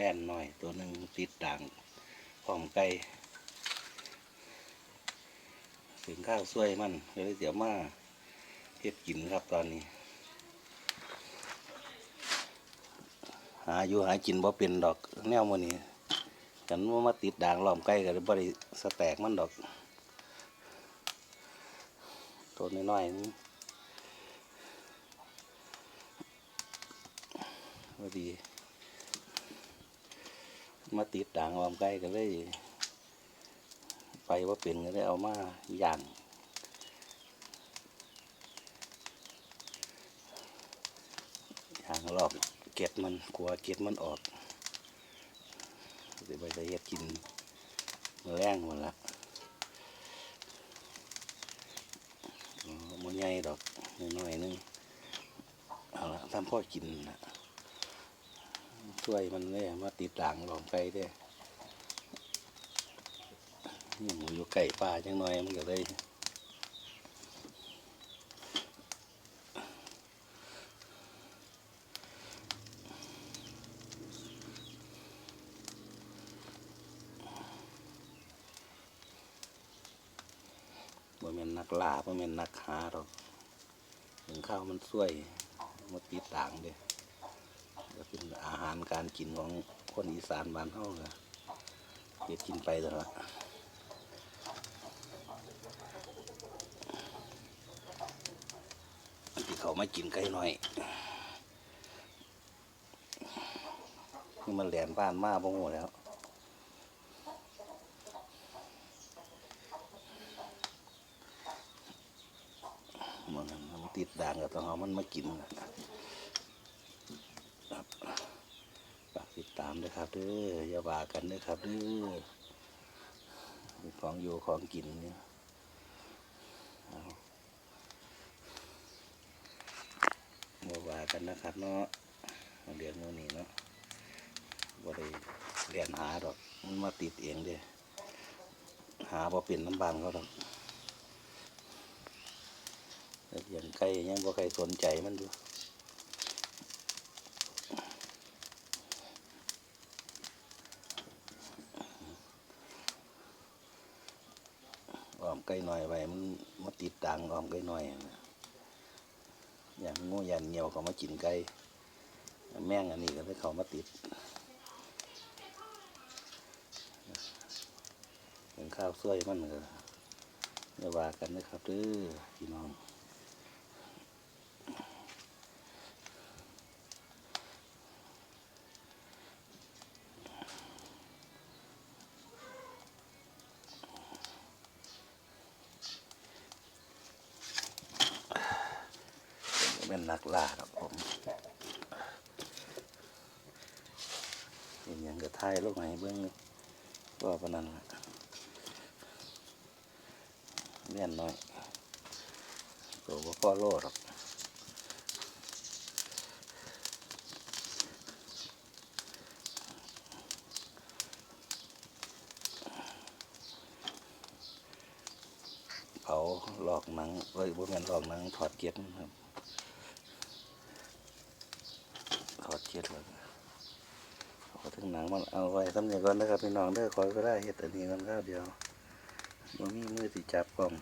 แล่นหน่อย ตัวหนึ่งติดด่างพร้อมไก่ถึงข้าวสวยมันเลยเดี๋ยวมาเฮ็ดกินครับตอนนี้ หาอยู่หากินบ่เป็นดอกแนวมันนี้ฉันว่ามาติดด่างล้อมไก่ก็เลยบ่ได้สแตกมันดอกตัวน้อยๆนี่พอดี มาติดด่างล้อมไก่ก็เลยไปว่าเป็นก็เลยเอามาย่างย่างรอบเก็ดมันกลัวเก็ดมันออกเดี๋ยวไปจะเฮ็ดกินแรงหมดละมันใหญ่ดอกน้อยนึงเอาละทำพ่อกินนะ ช่วยมันเลยมาติดด่างหลอมไก่เด้นี่หมูอยู่ไก่ป่าจังหน่อยมันก็เลยบ่แม่นนักล่าบ่แม่นนักหาหรอกถึงข้าวมันสวยมาติดต่างเด้ ก็เป็นอาหารการกินของคนอีสานบ้านเฮาก็เฮ็ดกินไปเถอะละที่เขามากินไก่หน่อยนี่มันแหลนบ้านมาบ่งูแล้วมันติดด่างกับต้องเอามันมากินนะครับฝาก ติดตามด้วยครับเด้ออย่าบากันด้อครับเด้อมีของอยู่ของกินเนี่ยเอาบ่ว่ากันนะครับเนาะเรียนโน่นนี่เนาะบ่ได้เรียนหาดอกมันมาติดเองเด้หาบ่เป็นน้ำบานเขาดอกอย่างใครยังบ่ใครสนใจมันดู มไก่หน่อยไว้มันมาติดดังออมไก่หน่อยนะอย่างงูยันเหนียวเขามากินไก่แม่งอันนี้ก็ได้เขามาติดเป็นข้าวสวยมันก็อย่าว่ากันนะครับเด้อพี่น้อง เป็นนักล่าครับผมเห็นหยังก็ถ่ายลงมาให้เบิ่งก็ปานนั้นละเลี้ยนน้อยตัวบ่อโลหรอกเผาหลอกหนังเอ้ยบ่แม่นหลอกหนังถอดเกล็ดนะครับ ถอดเกล็ดแล้วขอถึงหนังมันเอาไว้สำเนียก่อนนะครับพี่น้องเด้อคอยก็ได้เห็ดอันนี้กันครับเดียวมันมีมือสิจับกล่อง